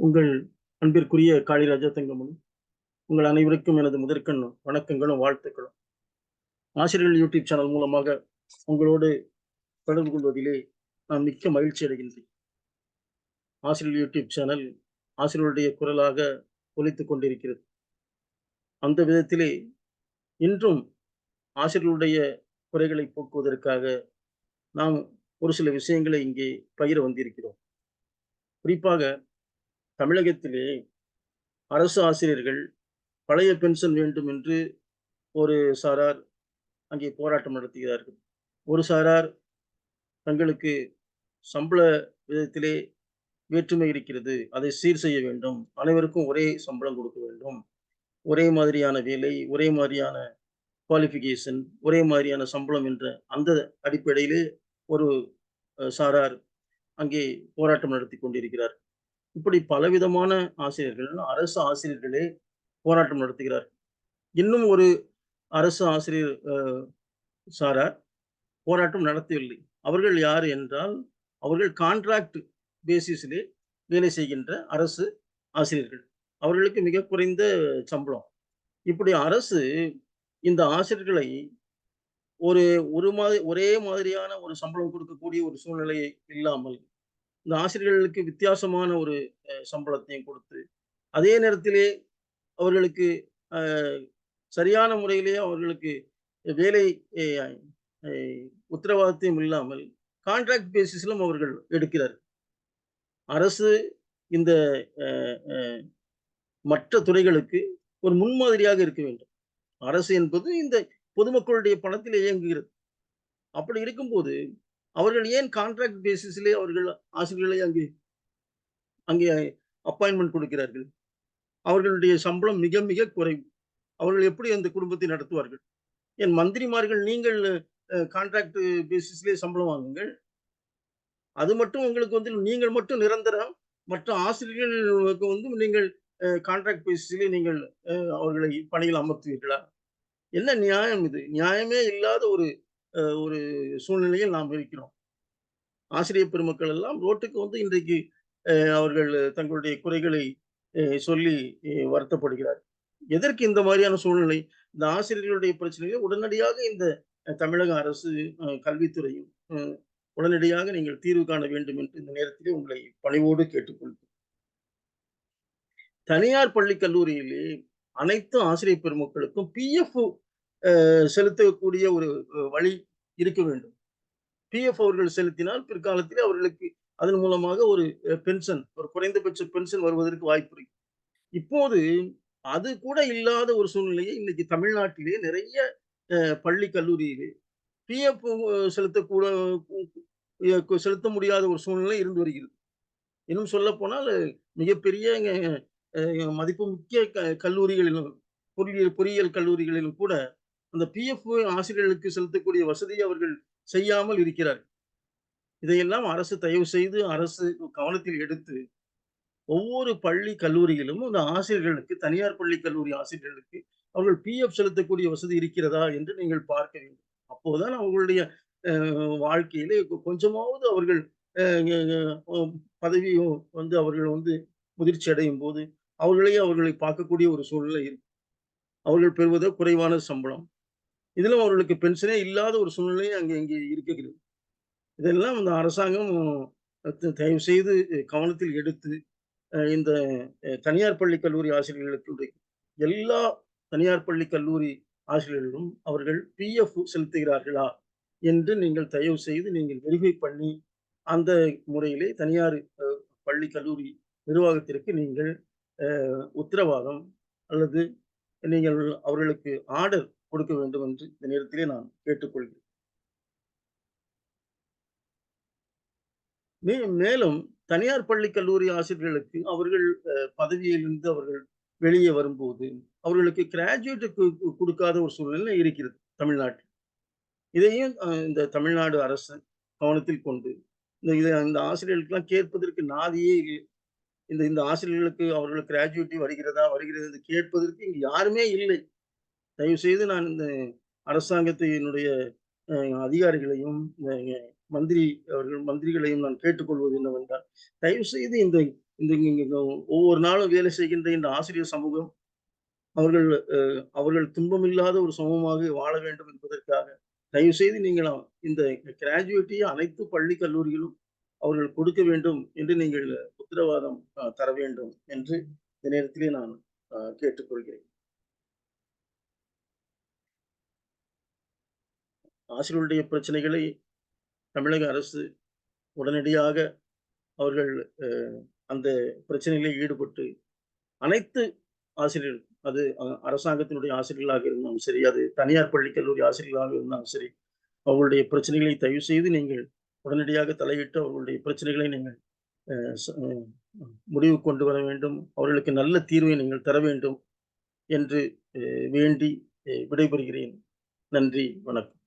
உங்கள் அன்பிற்குரிய காளிராஜா தங்கமணி உங்கள் அனைவருக்கும் எனது முதற்கண் வணக்கங்களும் வாழ்த்துக்களும். ஆசிரியர்கள் யூடியூப் சேனல் மூலமாக உங்களோடு தொடர்பு கொள்வதிலே நான் மிக்க மகிழ்ச்சி அடைகின்றேன். ஆசிரியர் யூடியூப் சேனல் ஆசிரியருடைய குரலாக ஒலித்துக் கொண்டிருக்கிறது. அந்த விதத்திலே இன்றும் ஆசிரியர்களுடைய குறைகளை போக்குவதற்காக நாம் ஒரு சில விஷயங்களை இங்கே பகிர வந்திருக்கிறோம். குறிப்பாக தமிழகத்திலே அரசு ஆசிரியர்கள் பழைய பென்ஷன் வேண்டும் என்று ஒரு சாரார் அங்கே போராட்டம் நடத்துகிறார்கள். ஒரு சாரார் தங்களுக்கு சம்பள விதத்திலே வேற்றுமை இருக்கிறது. அதை சீர் செய்ய வேண்டும். அனைவருக்கும் ஒரே சம்பளம் கொடுக்க வேண்டும். ஒரே மாதிரியான வேலை ஒரே மாதிரியான குவாலிஃபிகேஷன் ஒரே மாதிரியான சம்பளம் என்ற அந்த அடிப்படையிலே ஒரு சாரார் அங்கே போராட்டம் நடத்தி கொண்டிருக்கிறார். இப்படி பலவிதமான ஆசிரியர்கள் அரசு ஆசிரியர்களே போராட்டம் நடத்துகிறார். இன்னும் ஒரு அரசு ஆசிரியர் சாரார் போராட்டம் நடத்தவில்லை. அவர்கள் யார் என்றால் அவர்கள் கான்ட்ராக்ட் பேசிஸிலே வேலை செய்கின்ற அரசு ஆசிரியர்கள். அவர்களுக்கு மிக குறைந்த சம்பளம். இப்படி அரசு இந்த ஆசிரியர்களை ஒரு ஒரு மாதிரி ஒரே மாதிரியான ஒரு சம்பளம் கொடுக்கக்கூடிய ஒரு சூழ்நிலை இல்லாமல் இந்த ஆசிரியர்களுக்கு வித்தியாசமான ஒரு சம்பளத்தையும் கொடுத்து அதே நேரத்திலே அவர்களுக்கு சரியான முறையிலேயே அவர்களுக்கு வேலை உத்தரவாதத்தையும் இல்லாமல் கான்ட்ராக்ட் பேசிஸிலும் அவர்கள் எடுக்கிறார். அரசு இந்த மற்ற துறைகளுக்கு ஒரு முன்மாதிரியாக இருக்க வேண்டும். அரசு என்பது இந்த பொதுமக்களுடைய பணத்தில் இயங்குகிறது. அப்படி இருக்கும்போது அவர்கள் ஏன் கான்ட்ராக்ட் பேசிஸிலே அவர்கள் ஆசிரியர்களை அங்கே அங்கே அப்பாயின்மெண்ட் கொடுக்கிறார்கள்? அவர்களுடைய சம்பளம் மிக மிக குறைவு. அவர்கள் எப்படி அந்த குடும்பத்தை நடத்துவார்கள்? என் மந்திரிமார்கள் நீங்கள் கான்ட்ராக்ட் பேசிஸ்லேயே சம்பளம் வாங்குங்கள். அது மட்டும் உங்களுக்கு வந்து நீங்கள் மட்டும் நிரந்தரம். மற்ற ஆசிரியர்களுக்கு வந்து நீங்கள் கான்ட்ராக்ட் பேசிஸ்லேயே நீங்கள் அவர்களை பணியில் அமர்த்துவீர்களா? என்ன நியாயம் இது? நியாயமே இல்லாத ஒரு ஒரு சூழ்நிலையில் நாம் இருக்கிறோம். ஆசிரியர் பெருமக்கள் எல்லாம் ரோட்டுக்கு வந்து இன்றைக்கு அவர்கள் தங்களுடைய குறைகளை சொல்லி வருத்தப்படுகிறார். எதற்கு இந்த மாதிரியான சூழ்நிலை? இந்த ஆசிரியர்களுடைய பிரச்சனைகளை உடனடியாக இந்த தமிழக அரசு கல்வித்துறையும் உடனடியாக நீங்கள் தீர்வு காண வேண்டும் என்று இந்த நேரத்திலே உங்களை பணிவோடு கேட்டுக்கொள்கிறேன். தனியார் பள்ளி கல்லூரியிலே அனைத்து ஆசிரியர் பெருமக்களுக்கும் பிஎஃப் செலுத்தக்கூடிய ஒரு வழி இருக்க வேண்டும். பிஎஃப் அவர்கள் செலுத்தினால் பிற்காலத்தில் அவர்களுக்கு அதன் மூலமாக ஒரு பென்ஷன் ஒரு குறைந்தபட்ச பென்ஷன் வருவதற்கு வாய்ப்பு இருக்கு. இப்போது அது கூட இல்லாத ஒரு சூழ்நிலையை இன்னைக்கு தமிழ்நாட்டிலே நிறைய பள்ளி கல்லூரியிலே பிஎஃப் செலுத்தக்கூட செலுத்த முடியாத ஒரு சூழ்நிலை இருந்து வருகிறது. இன்னும் சொல்ல போனால் மிகப்பெரிய மதிப்பு முக்கிய கல்லூரிகளிலும் பொறியியல் பொறியியல் கல்லூரிகளிலும் கூட அந்த பிஎஃப் ஆசிரியர்களுக்கு செலுத்தக்கூடிய வசதியை அவர்கள் செய்யாமல் இருக்கிறார்கள். இதையெல்லாம் அரசு தயவு செய்து அரசு கவனத்தில் எடுத்து ஒவ்வொரு பள்ளி கல்லூரியிலும் அந்த ஆசிரியர்களுக்கு தனியார் பள்ளி கல்லூரி ஆசிரியர்களுக்கு அவர்கள் பிஎஃப் செலுத்தக்கூடிய வசதி இருக்கிறதா என்று நீங்கள் பார்க்க வேண்டும். அப்போதுதான் அவர்களுடைய வாழ்க்கையிலே கொஞ்சமாவது அவர்கள் பதவியும் வந்து அவர்கள் வந்து முதிர்ச்சி அடையும் போது அவர்களையே அவர்களை பார்க்கக்கூடிய ஒரு சூழ்நிலை இருக்கு. அவர்கள் பெறுவதோ குறைவான சம்பளம் இதிலும் அவர்களுக்கு பென்ஷனே இல்லாத ஒரு சூழ்நிலை அங்கே இங்கே இருக்கிறது. இதெல்லாம் இந்த அரசாங்கம் தயவு செய்து கவனத்தில் எடுத்து இந்த தனியார் பள்ளி கல்லூரி ஆசிரியர்களுக்கு எல்லா தனியார் பள்ளி கல்லூரி ஆசிரியர்களும் அவர்கள் பிஎஃப் செலுத்துகிறார்களா என்று நீங்கள் தயவு செய்து நீங்கள் வெரிஃபை பண்ணி அந்த முறையிலே தனியார் பள்ளி கல்லூரி நிர்வாகத்திற்கு நீங்கள் உத்தரவாதம் அல்லது நீங்கள் அவர்களுக்கு ஆர்டர் கொடுக்க வேண்டும் என்று இந்த நேரத்திலே நான் கேட்டுக்கொள்கிறேன். மேலும் தனியார் பள்ளி கல்லூரி ஆசிரியர்களுக்கு அவர்கள் பதவியிலிருந்து அவர்கள் வெளியே வரும்போது அவர்களுக்கு கிராஜுவேட் கொடுக்காத ஒரு சூழ்நிலை இருக்கிறது தமிழ்நாட்டில். இதையும் இந்த தமிழ்நாடு அரசு கவனத்தில் கொண்டு இந்த இதை இந்த ஆசிரியர்களுக்கெல்லாம் கேட்பதற்கு நாதியே இல்லை. இந்த இந்த ஆசிரியர்களுக்கு அவர்களுக்கு கிராஜுவேட்டி வருகிறதா வருகிறது என்று கேட்பதற்கு இங்கு யாருமே இல்லை. தயவு செய்து நான் இந்த அரசாங்கத்தினுடைய அதிகாரிகளையும், மந்திரி அவர்கள் மந்திரிகளையும் நான் கேட்டுக்கொள்வது என்னவென்றால், தயவு செய்து இந்த இந்த ஒவ்வொரு நாளும் வேலை செய்கின்ற இந்த ஆசிரியர் சமூகம், அவர்கள் அவர்கள் துன்பமில்லாத ஒரு சமூகமாக வாழ வேண்டும் என்பதற்காக, தயவு செய்து நீங்கள் இந்த கிராஜுவேட்டியை அனைத்து பள்ளி, கல்லூரிகளும் அவர்கள் கொடுக்க வேண்டும் என்று நீங்கள் உத்தரவாதம் தர வேண்டும் என்று இந்த நேரத்திலே நான் கேட்டுக்கொள்கிறேன். ஆசிரியர்களுடைய பிரச்சனைகளை தமிழக அரசு உடனடியாக அவர்கள் அந்த பிரச்சனைகளில் ஈடுபட்டு, அனைத்து ஆசிரியர்கள் அது அரசாங்கத்தினுடைய ஆசிரியர்களாக இருந்தாலும் சரி, அது தனியார் பள்ளி, கல்லூரி ஆசிரியர்களாக இருந்தாலும் சரி, அவர்களுடைய பிரச்சனைகளை தயவு செய்து நீங்கள் உடனடியாக தலையிட்டு அவர்களுடைய பிரச்சனைகளை நீங்கள் முடிவு முடிவுக்கு கொண்டு வர வேண்டும். அவர்களுக்கு நல்ல தீர்வை நீங்கள் தர வேண்டும் என்று வேண்டி விடைபெறுகிறேன். நன்றி, வணக்கம்.